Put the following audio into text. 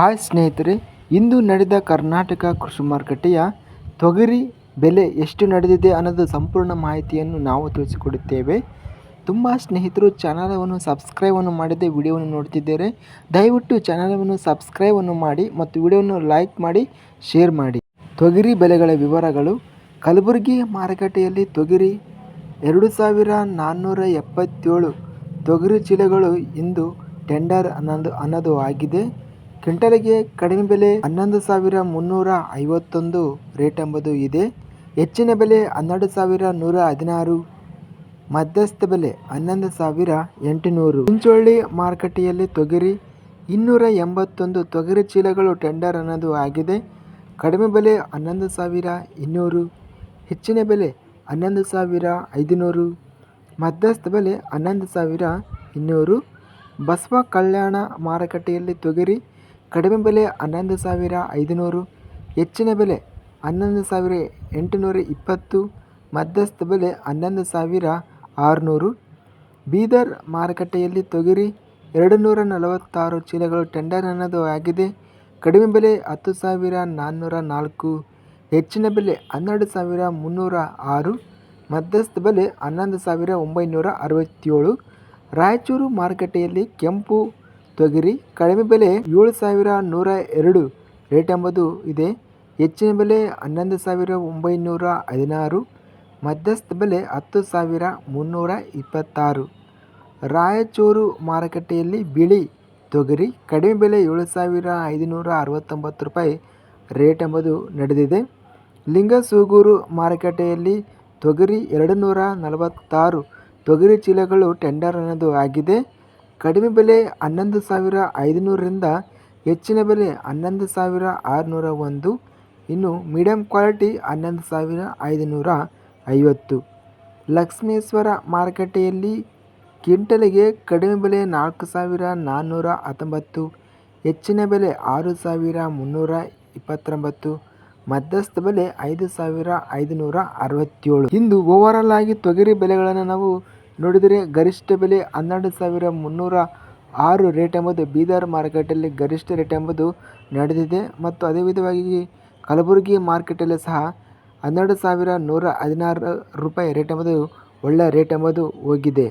Hi ಸ್ನೇಹಿತರೆ, ಇಂದು ನಡೆದ ಕರ್ನಾಟಕ ಕೃಷಿ ಮಾರುಕಟ್ಟೆಯ ತೊಗರಿ ಬೆಲೆ ಎಷ್ಟು ನಡೆದಿದೆ ಅನ್ನೋದು ಸಂಪೂರ್ಣ ಮಾಹಿತಿಯನ್ನು ನಾವು ತಿಳಿಸಿಕೊಡುತ್ತೇವೆ. ತುಂಬ ಸ್ನೇಹಿತರು ಚಾನಲವನ್ನು ಸಬ್ಸ್ಕ್ರೈಬನ್ನು ಮಾಡದೆ ವಿಡಿಯೋವನ್ನು ನೋಡ್ತಿದ್ದೇವೆ ದಯವಿಟ್ಟು ಚಾನಲವನ್ನು ಸಬ್ಸ್ಕ್ರೈಬನ್ನು ಮಾಡಿ ಮತ್ತು ವಿಡಿಯೋವನ್ನು ಲೈಕ್ ಮಾಡಿ, ಶೇರ್ ಮಾಡಿ. ತೊಗರಿ ಬೆಲೆಗಳ ವಿವರಗಳು. ಕಲಬುರಗಿ ಮಾರುಕಟ್ಟೆಯಲ್ಲಿ ತೊಗರಿ ಎರಡು ಸಾವಿರ ನಾನ್ನೂರ ಎಪ್ಪತ್ತೇಳು ತೊಗರಿ ಚೀಲಗಳು ಇಂದು ಟೆಂಡರ್ ಅನ್ನೋದು ಅನ್ನೋದು ಆಗಿದೆ. ಕ್ವಿಂಟಲಿಗೆ ಕಡಿಮೆ ಬೆಲೆ ಹನ್ನೊಂದು ಸಾವಿರ ಮುನ್ನೂರ ಐವತ್ತೊಂದು ರೇಟ್ ಎಂಬುದು ಇದೆ. ಹೆಚ್ಚಿನ ಬೆಲೆ ಹನ್ನೆರಡು ಸಾವಿರ ನೂರ ಹದಿನಾರು, ಮಧ್ಯಸ್ಥ ಬೆಲೆ ಹನ್ನೊಂದು ಸಾವಿರ ಎಂಟುನೂರು. ಚಿಂಚೋಳಿ ಮಾರುಕಟ್ಟೆಯಲ್ಲಿ ತೊಗರಿ ಇನ್ನೂರ ಎಂಬತ್ತೊಂದು ತೊಗರಿ ಚೀಲಗಳು ಟೆಂಡರ್ ಅನ್ನೋದು ಆಗಿದೆ. ಕಡಿಮೆ ಬೆಲೆ ಹನ್ನೊಂದು ಸಾವಿರ ಇನ್ನೂರು, ಹೆಚ್ಚಿನ ಬೆಲೆ ಹನ್ನೊಂದು ಸಾವಿರ ಐದುನೂರು, ಮಧ್ಯಸ್ಥ ಬೆಲೆ ಹನ್ನೊಂದು ಸಾವಿರ ಇನ್ನೂರು. ಬಸವ ಕಲ್ಯಾಣ ಮಾರುಕಟ್ಟೆಯಲ್ಲಿ ತೊಗರಿ ಕಡಿಮೆ ಬೆಲೆ ಹನ್ನೊಂದು ಸಾವಿರ ಐದುನೂರು, ಹೆಚ್ಚಿನ ಬೆಲೆ ಹನ್ನೊಂದು ಸಾವಿರ ಎಂಟುನೂರ ಇಪ್ಪತ್ತು, ಮಧ್ಯಸ್ಥ ಬೆಲೆ ಹನ್ನೊಂದು ಸಾವಿರ ಆರುನೂರು. ಬೀದರ್ ಮಾರುಕಟ್ಟೆಯಲ್ಲಿ ತೊಗರಿ ಎರಡು ನೂರ ನಲವತ್ತಾರು ಚೀಲಗಳು ಟೆಂಡರ್ ಅನ್ನೋದು ಆಗಿದೆ. ಕಡಿಮೆ ಬೆಲೆ ಹತ್ತು ಸಾವಿರ ನಾನ್ನೂರ ನಾಲ್ಕು, ಹೆಚ್ಚಿನ ಬೆಲೆ ಹನ್ನೆರಡು ಸಾವಿರ ಮುನ್ನೂರ ಆರು, ಮಧ್ಯಸ್ಥ ಬೆಲೆ ಹನ್ನೊಂದು ಸಾವಿರ ಒಂಬೈನೂರ ಅರವತ್ತೇಳು. ರಾಯಚೂರು ಮಾರುಕಟ್ಟೆಯಲ್ಲಿ ಕೆಂಪು ತೊಗರಿ, ಕಡಿಮೆ ಬೆಲೆ ಏಳು ಸಾವಿರ ನೂರ ಎರಡು, ರೇಟ್ ಎಂಬುದು ಇದೆ. ಹೆಚ್ಚಿನ ಬೆಲೆ ಹನ್ನೊಂದು ಸಾವಿರ ಒಂಬೈನೂರ ಹದಿನಾರು, ಮಧ್ಯಸ್ಥ ಬೆಲೆ ಹತ್ತು ಸಾವಿರ ಮುನ್ನೂರ ಇಪ್ಪತ್ತಾರು. ರಾಯಚೂರು ಮಾರುಕಟ್ಟೆಯಲ್ಲಿ ಬಿಳಿ ತೊಗರಿ, ಕಡಿಮೆ ಬೆಲೆ ಏಳು ಸಾವಿರ ಐದುನೂರ ಅರವತ್ತೊಂಬತ್ತು ರೂಪಾಯಿ, ರೇಟ್ ಎಂಬುದು ನಡೆದಿದೆ. ಲಿಂಗಸೂಗೂರು ಮಾರುಕಟ್ಟೆಯಲ್ಲಿ ತೊಗರಿ ಎರಡು ನೂರ ನಲವತ್ತಾರು, ತೊಗರಿ ಚೀಲಗಳು ಟೆಂಡರ್ ಅನ್ನೋದು ಆಗಿದೆ. ಕಡಿಮೆ ಬೆಲೆ ಹನ್ನೊಂದು ಸಾವಿರ ಐದುನೂರರಿಂದ ಹೆಚ್ಚಿನ ಬೆಲೆ ಹನ್ನೊಂದು ಸಾವಿರ ಆರುನೂರ ಒಂದು, ಇನ್ನು ಮೀಡಿಯಮ್ ಕ್ವಾಲಿಟಿ ಹನ್ನೊಂದು ಸಾವಿರ ಐದುನೂರ ಐವತ್ತು. ಲಕ್ಷ್ಮೇಶ್ವರ ಮಾರುಕಟ್ಟೆಯಲ್ಲಿ ಕ್ವಿಂಟಲಿಗೆ ಕಡಿಮೆ ಬೆಲೆ ನಾಲ್ಕು ಸಾವಿರ ನಾನ್ನೂರ ಹತ್ತೊಂಬತ್ತು, ಹೆಚ್ಚಿನ ಬೆಲೆ ಆರು ಸಾವಿರ ಮುನ್ನೂರ ಇಪ್ಪತ್ತೊಂಬತ್ತು, ಮಧ್ಯಸ್ಥ ಬೆಲೆ ಐದು ಸಾವಿರ ಐದುನೂರ ಅರವತ್ತೇಳು. ಇಂದು ಓವರಾಲ್ ಆಗಿ ತೊಗರಿ ಬೆಲೆಗಳನ್ನು ನಾವು ನೋಡಿದರೆ ಗರಿಷ್ಠ ಬೆಲೆ ಹನ್ನೆರಡು ಸಾವಿರ ಮುನ್ನೂರ ಆರು ರೇಟ್ ಎಂಬುದು ಬೀದರ್ ಮಾರ್ಕೆಟಲ್ಲಿ ಗರಿಷ್ಠ ರೇಟ್ ಎಂಬುದು ನಡೆದಿದೆ. ಮತ್ತು ಅದೇ ವಿಧವಾಗಿ ಕಲಬುರಗಿ ಮಾರ್ಕೆಟಲ್ಲಿ ಸಹ ಹನ್ನೆರಡು ಸಾವಿರ ನೂರ ಹದಿನಾರು ರೂಪಾಯಿ ರೇಟ್ ಎಂಬುದು ಒಳ್ಳೆಯ ರೇಟ್ ಎಂಬುದು ಹೋಗಿದೆ.